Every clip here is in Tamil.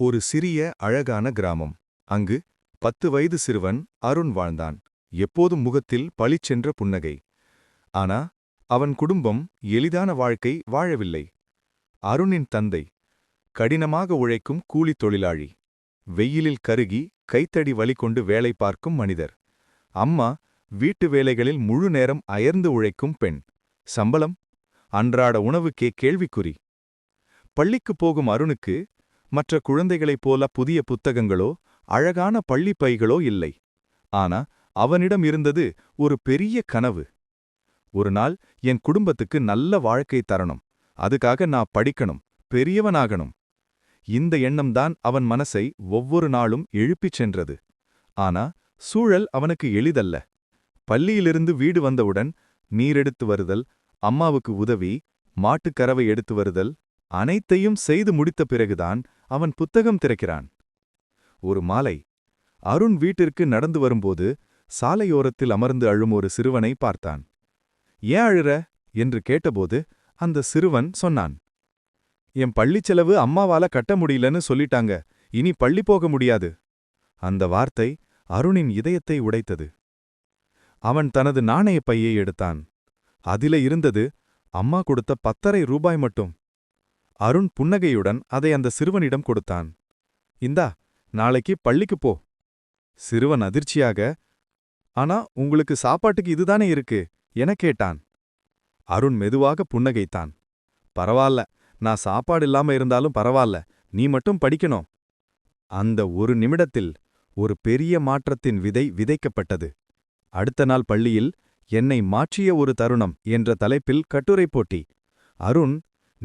ஒரு சிறிய அழகான கிராமம். அங்கு பத்து வயது சிறுவன் அருண் வாழ்ந்தான். எப்போதும் முகத்தில் பளிச்சென்ற புன்னகை. ஆனா அவன் குடும்பம் எளிதான வாழ்க்கை வாழவில்லை. அருணின் தந்தை கடினமாக உழைக்கும் கூலித் தொழிலாளி. வெயிலில் கருகி கைத்தடி வலி கொண்டு வேலை பார்க்கும் மனிதர். அம்மா வீட்டு வேலைகளில் முழு நேரம் அயர்ந்து உழைக்கும் பெண். சம்பளம் அன்றாட உணவுக்கே கேள்விக்குறி. பள்ளிக்குப் போகும் அருணுக்கு மற்ற குழந்தைகளைப் போல புதிய புத்தகங்களோ அழகான பள்ளிப்பைகளோ இல்லை. ஆனா அவனிடம் இருந்தது ஒரு பெரிய கனவு. ஒரு நாள் என் குடும்பத்துக்கு நல்ல வாழ்க்கை தரணும். அதுக்காக நான் படிக்கணும் பெரியவனாகணும். இந்த எண்ணம்தான் அவன் மனசை ஒவ்வொரு நாளும் எழுப்பிச் சென்றது. ஆனா சூழல் அவனுக்கு எளிதல்ல. பள்ளியிலிருந்து வீடு வந்தவுடன் நீரெடுத்து வருதல் அம்மாவுக்கு உதவி மாட்டுக்கறவை எடுத்து வருதல் அனைத்தையும் செய்து முடித்த பிறகுதான் அவன் புத்தகம் திறக்கிறான். ஒரு மாலை அருண் வீட்டிற்கு நடந்து வரும்போது சாலையோரத்தில் அமர்ந்து அழும் ஒரு சிறுவனை பார்த்தான். ஏன் அழுற? என்று கேட்டபோது அந்த சிறுவன் சொன்னான். என் பள்ளிச் செலவு அம்மாவால கட்ட முடியலன்னு சொல்லிட்டாங்க. இனி பள்ளி போக முடியாது. அந்த வார்த்தை அருணின் இதயத்தை உடைத்தது. அவன் தனது நாணய பையை எடுத்தான். அதில இருந்தது அம்மா கொடுத்த பத்தரை ரூபாய் மட்டும். அருண் புன்னகையுடன் அதை அந்த சிறுவனிடம் கொடுத்தான். இந்தா நாளைக்கு பள்ளிக்கு போ. சிறுவன் அதிர்ச்சியாக ஆனா உங்களுக்கு சாப்பாட்டுக்கு இதுதானே இருக்கு? என கேட்டான். அருண் மெதுவாக புன்னகைத்தான். பரவாயில்ல நான் சாப்பாடு இல்லாம இருந்தாலும் பரவாயில்ல நீ மட்டும் படிக்கணும். அந்த ஒரு நிமிடத்தில் ஒரு பெரிய மாற்றத்தின் விதை விதைக்கப்பட்டது. அடுத்த நாள் பள்ளியில் என்னை மாற்றிய ஒரு தருணம் என்ற தலைப்பில் கட்டுரை போட்டி. அருண்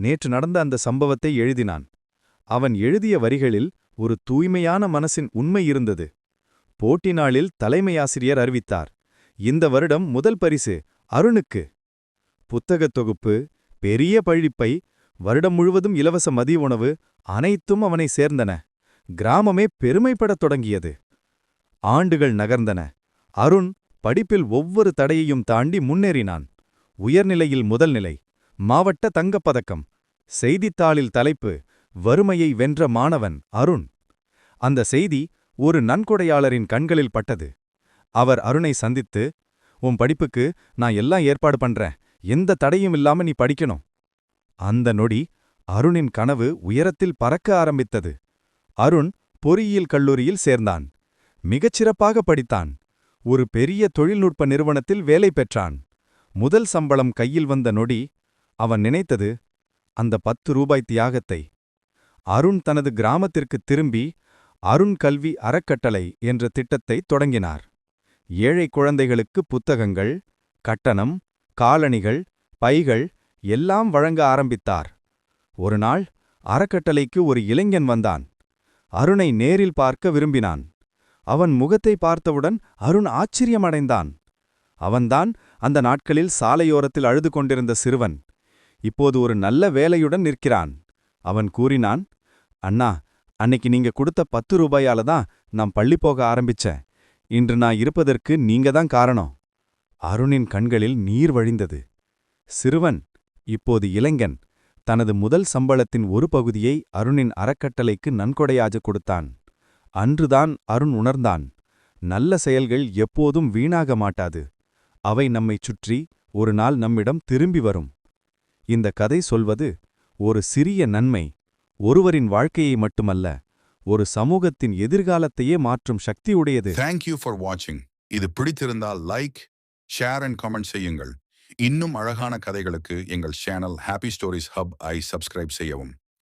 நேற்று நடந்த அந்த சம்பவத்தை எழுதினான். அவன் எழுதிய வரிகளில் ஒரு தூய்மையான மனசின் உண்மை இருந்தது. போட்டி நாளில் தலைமையாசிரியர் அறிவித்தார் இந்த வருடம் முதல் பரிசு அருணுக்கு. புத்தகத் தொகுப்பு பெரிய பழிப்பை வருடம் முழுவதும் இலவச மதிய உணவு அனைத்தும் அவனை சேர்ந்தன. கிராமமே பெருமைப்படத் தொடங்கியது. ஆண்டுகள் நகர்ந்தன. அருண் படிப்பில் ஒவ்வொரு தடையையும் தாண்டி முன்னேறினான். உயர்நிலையில் முதல் நிலை மாவட்ட தங்கப்பதக்கம். செய்தித்தாளில் தலைப்பு வறுமையை வென்ற மாணவன் அருண் அந்த செய்தி ஒரு நன்கொடையாளரின் கண்களில் பட்டது. அவர் அருணை சந்தித்து உன் படிப்புக்கு நான் எல்லாம் ஏற்பாடு பண்றேன். எந்த தடையும் இல்லாம நீ படிக்கணும் அந்த நொடி அருணின் கனவு உயரத்தில் பறக்க ஆரம்பித்தது. அருண் பொறியியல் கல்லூரியில் சேர்ந்தான். மிகச்சிறப்பாக படித்தான். ஒரு பெரிய தொழில்நுட்ப நிறுவனத்தில் வேலை பெற்றான். முதல் சம்பளம் கையில் வந்த நொடி அவன் நினைத்தது அந்த பத்து ரூபாய் தியாகத்தை. அருண் தனது கிராமத்திற்குத் திரும்பி அருண் கல்வி அறக்கட்டளை என்ற திட்டத்தை தொடங்கினார். ஏழை குழந்தைகளுக்கு புத்தகங்கள் கட்டணம் காலணிகள் பைகள் எல்லாம் வழங்க ஆரம்பித்தார். ஒரு நாள் அறக்கட்டளைக்கு ஒரு இளைஞன் வந்தான். அருணை நேரில் பார்க்க விரும்பினான். அவன் முகத்தை பார்த்தவுடன் அருண் ஆச்சரியமடைந்தான். அவன்தான் அந்த நாட்களில் சாலையோரத்தில் அழுது கொண்டிருந்த சிறுவன். இப்போது ஒரு நல்ல வேலையுடன் நிற்கிறான். அவன் கூறினான் அண்ணா அன்னைக்கு நீங்க கொடுத்த பத்து ரூபாயால தான் நான் பள்ளி போக ஆரம்பிச்சேன். இன்று நான் இருப்பதற்கு நீங்க தான் காரணம். அருணின் கண்களில் நீர் வழிந்தது. சிறுவன் இப்போது இளைஞன். தனது முதல் சம்பளத்தின் ஒரு பகுதியை அருணின் அறக்கட்டளைக்கு நன்கொடையாக கொடுத்தான். அன்றுதான் அருண் உணர்ந்தான். நல்ல செயல்கள் எப்போதும் வீணாக மாட்டாது. அவை நம்மைச் சுற்றி ஒரு நாள் நம்மிடம் திரும்பி வரும். இந்த கதை சொல்வது ஒரு சிறிய நன்மை ஒருவரின் வாழ்க்கையை மட்டுமல்ல ஒரு சமூகத்தின் எதிர்காலத்தையே மாற்றும் சக்தியுடையது. தேங்க்யூ ஃபார் வாட்சிங் இது பிடித்திருந்தால் லைக் ஷேர் அண்ட் கமெண்ட் செய்யுங்கள். இன்னும் அழகான கதைகளுக்கு எங்கள் சேனல் ஹாப்பி ஸ்டோரிஸ் ஹப் ஐ சப்ஸ்கிரைப் செய்யவும்.